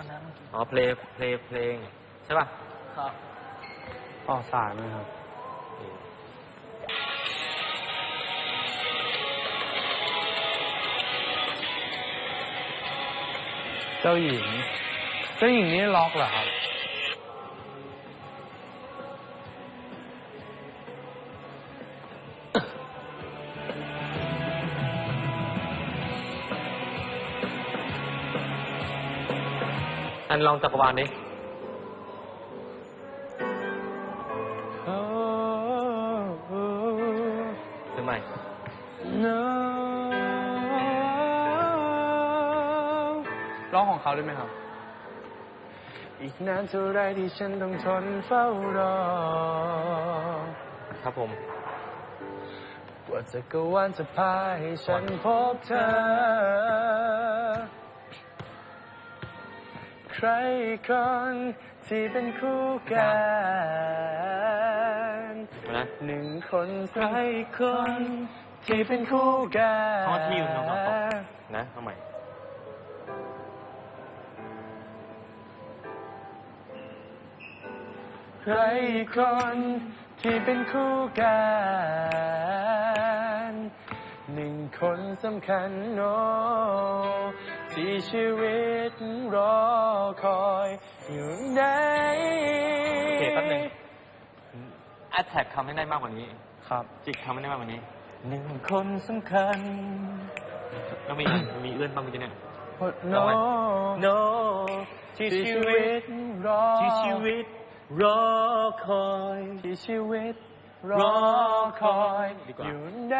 อันนั้นเมื่อกี้อ๋อเพลงเพลงเพลงใช่ป่ะครับต่อสายไหมครับ เจ้าหญิง เจ้าหญิงนี่ล็อกเหรอครับ อันลองจักรวาลดิถึงไหม No ร้องของเขาได้ไหมครับ อีกนานเท่าไรที่ฉันต้องทนเฝ้ารอ ครับผมกว่าจะกวานจะพาให้ฉันพบเธอ ใครคนที่เป็นคู่กันมานะหนึ่งคนใครคนที่เป็นคู่กันเขาที่อยู่ตรงนั้นต่อนะเอาใหม่ใครคนที่เป็นคู่กันหนึ่งคนสำคัญโน ที่ชีวิตรอคอยอยู่ไหนโอเคแป๊บหนึง แอดแท็กทำให้ได้มากกว่านี้ ครับ จิกทำให้ได้มากกว่านี้ หนึ่งคนสำคัญแล้วมีมีเอื้อนบ้างไหมจ๊ะเนี่ย โน เอาไว้ no ที่ชีวิตรอ ที่ชีวิตรอคอย ที่ชีวิตรอคอยดีกว่า อยู่ไหน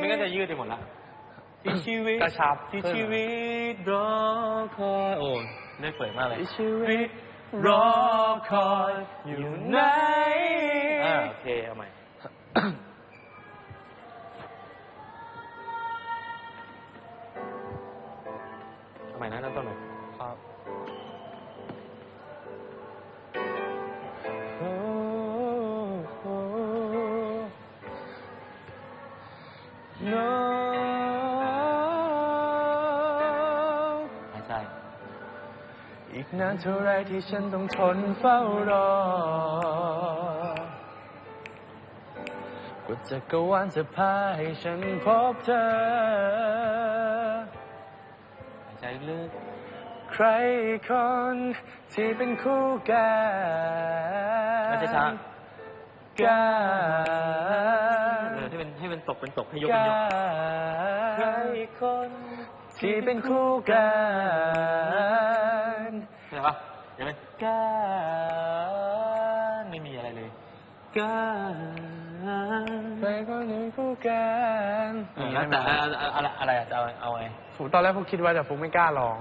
ไม่งั้นจะยืดไปหมดละ ที่ชีวิตกระชับที่ขึ้นชีวิตรอคอยโอ้ยได้เปิดมากเลยที่ชีวิตรอคอยอยู่ไหนอ่าโอเค เอาใหม่ อีกนานเท่าไรที่ฉันต้องทนเฝ้ารอกว่าจะกวานจะพาให้ฉันพบเธอหายใจลึก ใครคนที่เป็นคู่กันไม่ใช่ช้ากันเออให้เป็นให้เป็นตกเป็นตกให้ยกเป็นยก ใครคน ที่เป็นคู่กันเข้าใจปะเดี๋ยวเป็นการไม่มีอะไรเลยการใครคนหนึ่งคู่กันเออแล้วแต่อะไรอะไรอะจะเอาเอาไงผมตอนแรกผมคิดไว้แต่ผมไม่กล้าร้อง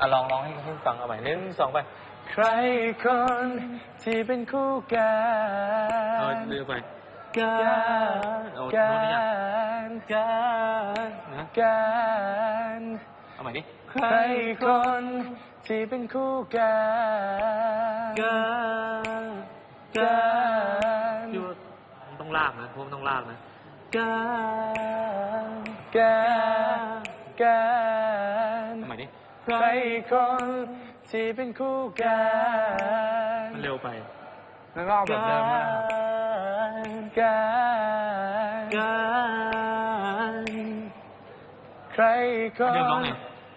อะลองลองให้ให้ฟังเอาใหม่หนึ่งสองไป ใครคนที่เป็นคู่กัเอานเรือไปการเอากัโน้ตนี้ยังนการนะกันเอา ใหม่ดิใครคนที่เป็นคู่กันการกันพี่ว่ามันต้องลากนะเพราะมันต้องลากนะการกันกันเอาใหม่ดิใครคนที่เป็นคู่กันมันเร็วไปแล้วก็เอาแบบเดิมมากันการใครคเดี๋นยวร้องไง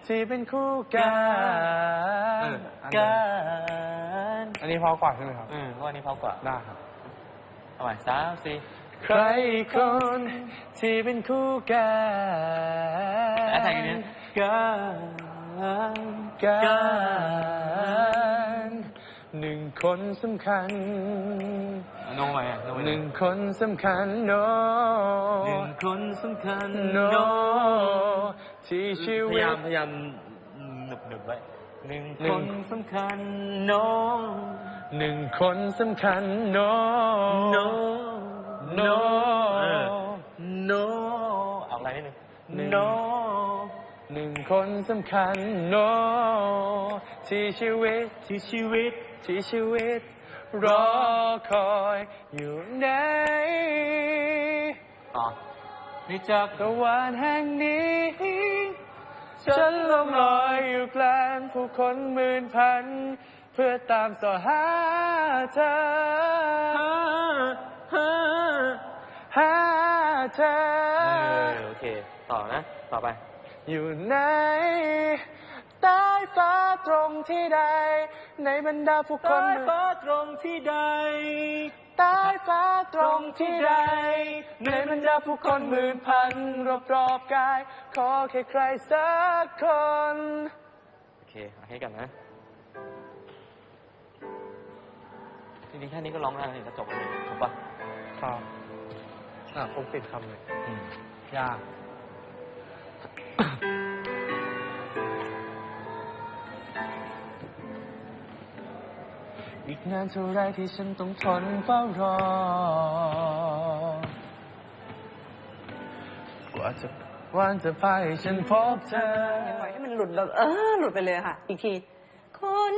ที่เป็นคู่กันเอออันกาเดิมรอันนี้พอกว่าใช่ไหมครับเออเพราะอันนี้เพราะกว่าได้ครับเอาใหม่สามสี่ใครคนที่เป็นคู่กันแอดแท็กอีกนิดกันกันหนึ่งคนสำคัญ โน้ใหม่อะโน้ใหม่หนึ่งคนสำคัญโนหนึ่งคนสำคัญโนที่ชีพวิยายาตมพยายามหนึบหนึบไว้หนึ่งหนึ่คงนสำคัญโนหนึ่งคนสำคัญโนโนโนเออโนเอาอะไรนิดนึงหนึ่งโน หนึ่งคนสำคัญโนที่ชีวิตที่ชีวิตที่ชีวิต รอคอยอยู่ไหนต่อนี่จากกวานแห่งนี้ ฉันลงลอยอยู่กลางผู้คนหมื่นพัน เพื่อตามต่อหาเธอ หาเธอ เออโอเค ต่อนะ ต่อไป อยู่ไหน ใต้ฟ้าตรงที่ใด ในบรรดาผู้คนใต้หมื่นฟ้าตรงที่ใดใต้ฟ้าตรงที่ใด ในบรรดาผู้คนหมื่นพันรอบรอบๆกาย ขอแค่ใครสักคน โอเคเอาให้กันนะ จริงๆแค่นี้ก็ร้องได้แล้วก็จบเลยถูกปะครับอะผมปิดคำเลย อืม ยาก อีกนานเท่าไรที่ฉันต้องทนเฝ้ารอ กว่าจะวันจะพาให้ฉันพบเธอ ปล่อยให้มันหลุดแบบ เออ หลุดไปเลยค่ะ อีกที คน